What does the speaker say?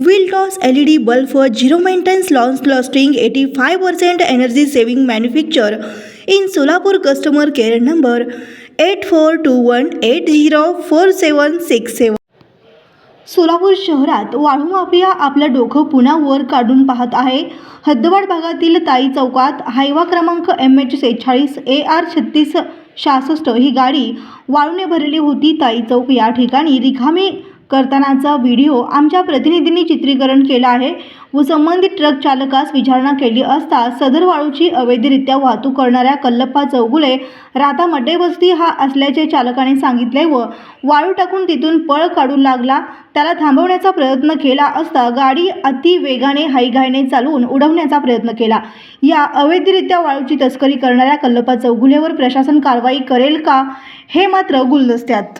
विलटॉस L E D bulb zero maintenance lawns क्लॉस्टिंग eighty five percent energy saving manufacture in Solapur customer care number eight four two one eight zero four seven six seven Solapur शहरात वाळू mafia आपलं डोकं पुन्हा वर काढून पाहत आहे. हद्दवाड भागातील ताई चौकात हायवा क्रमांक एम एच सेहेचाळीस ए आर छत्तीस सहासष्ट ही गाडी वाळूने भरलेली होती. ताई चौक या ठिकाणी रिकामी करतानाचा व्हिडिओ आमच्या प्रतिनिधींनी चित्रीकरण केला आहे. व संबंधित ट्रक चालकास विचारणा केली असता सदर वाळूची अवैधरित्या वाहतूक करणाऱ्या कल्लप्पा चौगुले राहता मड्डेबस्ती हा असल्याचे चालकाने सांगितले व वाळू टाकून तिथून पळ काढू लागला. त्याला थांबवण्याचा प्रयत्न केला असता गाडी अति वेगाने हाईघाईने चालवून उडवण्याचा प्रयत्न केला. या अवैधरित्या वाळूची तस्करी करणाऱ्या कल्लप्पा चौगुलेवर प्रशासन कारवाई करेल का? हे मात्र गुलदस्त्यात.